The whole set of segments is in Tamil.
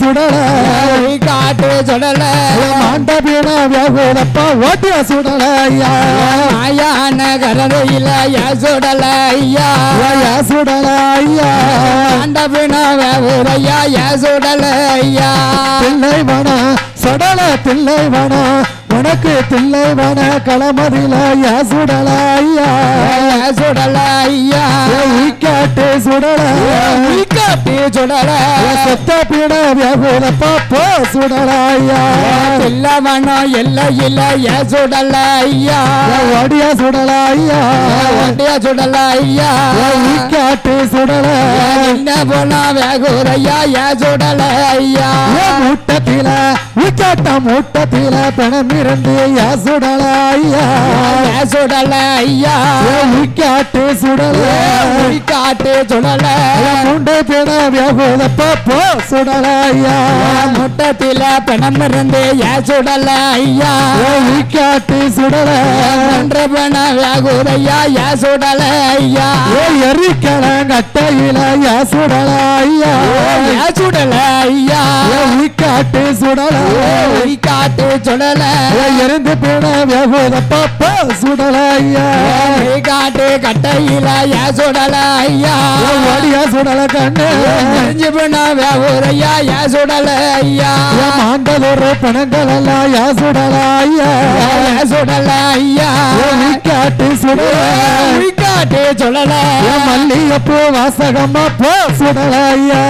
சுடல. காட்டு சுடல. மாண்ட வீண வியாகுதப்பா ஓட்டிய சுடல ஐயா. மாயான கரதையில யா சுடல ஐயா. ஐயா சுடல ஐயா. ஆண்டபின வேவுரையா யா சுடல ஐயா. தில்லை வன சடல தில்லை வன உனக்கு தில்லை வன களமதில யா சுடல ஐயா யா சுடல. ஐயா காட்டு சுடல. காட்டு சுடல செத்த பீட வியாகுதப்பா போ சுடல ஐயா இல்லவனோ எல்லையில யா சுடல ஐயா ஓடிய சுடல ஐயா வண்டியா சுடல ஐயா காட்டு சுடல. என்ன போனா வேகுரையா யா சுடல ஐயா மூட்டத்தில உச்சாட்ட மூட்டத்தில பணம் இருந்து சுடல ஐயா சுடல. ஐயா காட்டு சுடல. காட்டு சுடல மூண்டு பிண வியாகுதப்பா போ சுடல ஐயா. முட்டத்தில பிணம் இருந்து யா சுடல ஐயா? காட்டு சுடல? என்ற பிண வேகுரையா யா சுடல ஐயா? எரிக்கலங்கட்டையில யா சுடல ஐயா? யா சுடல ஐயா? காட்டு சுடல? காட்டு சுடல? இருந்து பிண வியாகுதப்பா போ சுடல ஐயா? காட்டு கட்டையில யா சுடல ஐயா? ஓடியா சுடல கண்ணு? தெரிஞ்சு பிண வேகுரையா யா சுடல ஐயா? மாண்டதொரு பணங்கள் எல்லாம் யா சுடல ஐயா யா சுடல. ஐயா காட்டு சுடல. காட்டு சுடல மல்லிகைப்பூ வாசகமா போ சுடல ஐயா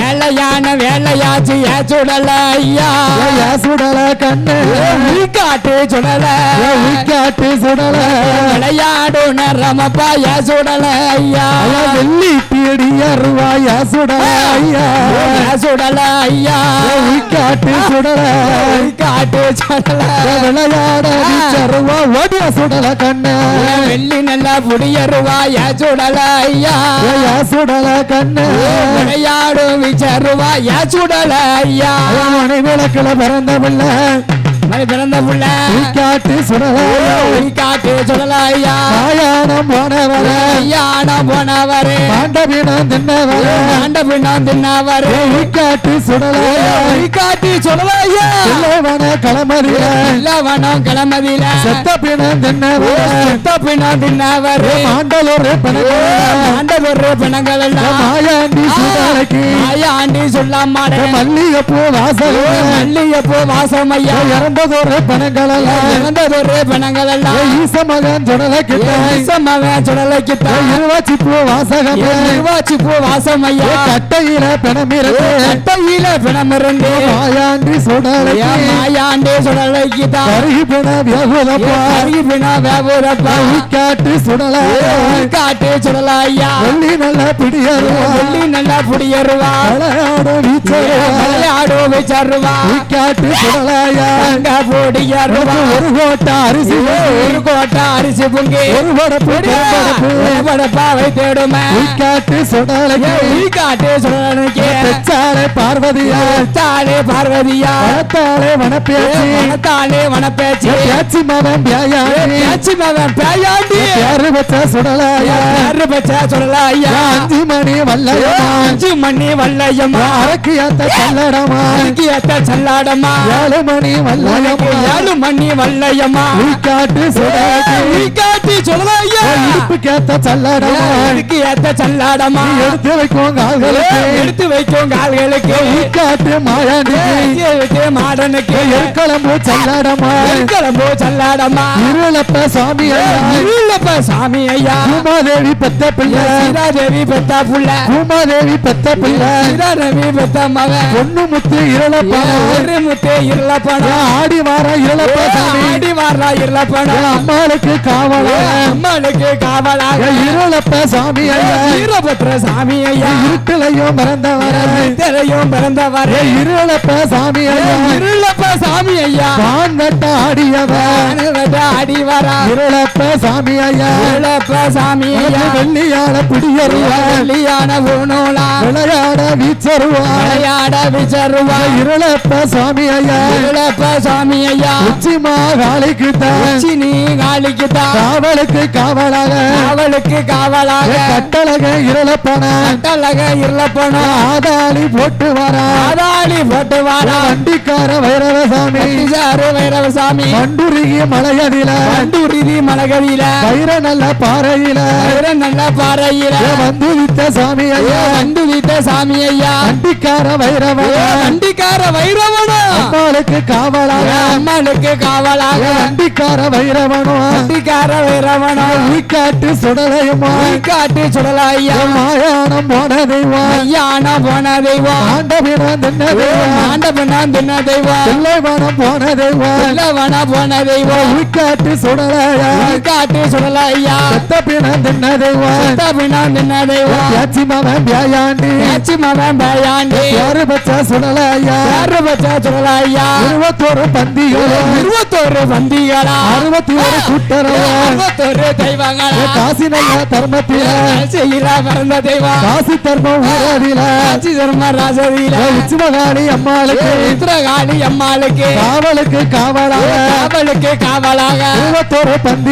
வேலையான வேலையாச்சு யா சுடல ஐயா யா சுடல கண்ணு. காட்டு சுடல. காட்டு சுடல. விளையாடு நேரமப்பா யா சுடல ஐயா ஐயா, வெள்ளி பீடிய ரூபாயா சுடல ஐயா யா சுடல ஐயா காட்டு சுடல. காட்டு சுடல. விளையாட ரூபா ஓடிய சுடல கண்ணு. வெள்ளி நல்லா புடியருவா யா சுடல ஐயா. யா சுடல கண்ணு. விளையாடு விச்சருவா யா சுடல ஐயா. மனை விளக்குல பிறந்த பிள்ளை மணி பிறந்த புள்ள. காட்டு சுடல காட்டு சுடல ஐயா மாயானம் போனவர. ஐயானா போனவரே. பாண்டவீனம் தின்னவர. ஆண்ட பின்னான் தின்னவரே. காட்டு சுடல காட்டு சுடல ஐயா இல்லவன களமறிய இல்லவனம் கிளமதியில. செத்த பிணம் தின்னவர. செத்த பின்னான் தின்னவரே. மாண்டலொரு பணங்கள் ஆண்டவர் பிணங்கள் எல்லாம் மாயாண்டி சுடலைக்கு ஆயாண்டி சொல்லாமாடே. மல்லிகைப்பூ வாசல் மல்லிகைப்பூ வாசம் ஐயா. இறந்ததொரு பணங்கள் இறந்ததொரு பிணங்கள் எல்லாம் ஈச மகன் சுடலைக்கிட்ட. ஈசமவன் சுடலைக்குத்தான் இருவாச்சி பூ வாசகம். நிர்வாச்சி பூ வாசம் ஐயா. கட்டையில பிணம் இருக்கு கட்டையில பிணம் இருந்து சுடலைக்கு. கருகி பிண பிணா காட்டு சுடல. காட்டு சுடல ஐயா. வெள்ளி நல்ல பிடியருவா. வெள்ளி நல்லா புடியருவா. விளையாட வீச்சருவா. விளையாடு வச்சருவா. காட்டு சுடலையா. அங்க புடியருவா. ஒரு கோட்டை அரிசி ஒரு கோட்டை அரிசி பொங்கி. ஒரு வடப்பு படப்பு படப்பாவை தேடுமே. காட்டு சுடலைக்கு. காட்டு சுடலுக்கு. பெச்சாலே பார்வதியா. தாளே பார்வதியா. வனத்தாலே வனப்பேச்சி. வனத்தாளே வனப்பேச்சு. பேச்சி மகன் பியாயாண்டி பேச்சு மகன் பேயாண்டி பேரு வச்ச சுடலையா? யாரு பச்சா ஐயா அஞ்சு மணி வல்லையம்மா. அஞ்சு மணி வல்லையம்மா அரக்கியாத்த கல்லடமா அங்கியத்த சல்லாடம்மா ஏழு மணி வல்லையம்மா. ஏழு மணி காட்டு சுடலைக்கு காட்டி சொல்லலாம் ஐயா. இடுப்பு கேத்த சல்லடமா. அதுக்கு ஏத்த சல்லாடம்மா எடுத்து வைக்கும் கால்களுக்கு எடுத்து வைக்கும் கால்களுக்கு காட்டு மாயாண்டிக்கு எடுத்து மாடனுக்கு. எருக்களம்பு சல்லடமா. கிளம்பு சல்லாடம்மா இருளப்ப சாமி இல்லப்ப சாமி ஐயா. பூமாதேவி பெத்த பிள்ளை. சீதாதேவி பெத்தா புள்ள. பூமாதேவி பெத்த பிள்ளை. சீதாதேவி பெத்த மகன் பொண்ணு முத்து இருளப்பா ஒரு முத்தே இருளப்பணம் ஆடி வார இளப்ப சாமி. ஆடி வாரா இருளப்பணம் அம்மாளுக்கு காவலா. அம்மனுக்கு காவலாக. இருளப்ப சாமி ஐயா. வீரபத்ர சாமி ஐயா. இருட்டிலையும் பிறந்தவர. இத்தனையும் பிறந்தவர். இருளப்ப சாமி ஐயா. இருளப்ப சாமி ஐயா. வான் வெட்ட ஆடியவர். வரா இருளப்ப சாமி ஐயா இருளப்ப சாமி ஐயா வெள்ளியால பிடியருவா. கல்யாண ஊனோலா. விளையாட வீச்சருவா. விளையாட இருளப்ப சுவாமி ஐயா இருளப்ப சாமி ஐயா உச்சி மாகாளிக்கு தான் உச்சி நீ காளிக்கு காவலுக்கு காவலாக. அவளுக்கு காவலாக. கட்டழக இருளப்பன. கட்டழக இருள போனோம் ஆதாளி போட்டு வரா. ஆதாளி போட்டு வாடா வண்டிக்கார வைரவசாமி. சாரு வைரவ சாமி மண்டுருகிய மலையதில வண்டூரிதி மலகதியில வைர நல்ல பாறையில. வைர நல்ல பாறையில. வந்து வித்த சாமி ஐயா. வந்து விட்ட சாமி ஐயா. வண்டிக்கார வைரவன. வண்டிக்கார வைரவனும் அம்மாளுக்கு காவலாக அம்மனுக்கு காவலாக வண்டிக்கார வைரவனும் வண்டிக்கார வைரவனும் உய்காட்டு சுடலையுமா. காட்டு சுடல ஐயா. மாயானம் போன தெய்வம் ஐயான போன தெய்வம் ஆண்டவினம் தின்ன தெய்வம் ஆண்டவனா தின்ன தெய்வம் போன தெய்வம் போன தெய்வம் உய்காட்டு சுடலையா? காட்டு சுடல ஐயா செத்த பிணம் தின்ன தெய்வம் தபினா தின்ன தெய்வம் யாச்சி மவன் பயாண்டி யாரு பச்சா சுடலையா? யாரு பச்சா சுடல ஐயா இருபத்தோரு அறுபத்தி ஒரு கூட்டரவா? இருபத்தோரு தெய்வங்களா? காசி நல்ல தர்மத்தில? செய்யல பிறந்த தெய்வம். காசி தர்மம் ஊரதில காட்சி தர்ம உச்சிமகாளி அம்மாளுக்கு? உத்திரகாளி அம்மாளுக்கு. காவலுக்கு காவலாக? காவலுக்கு காவலாக. இருபத்தோரு தந்தி.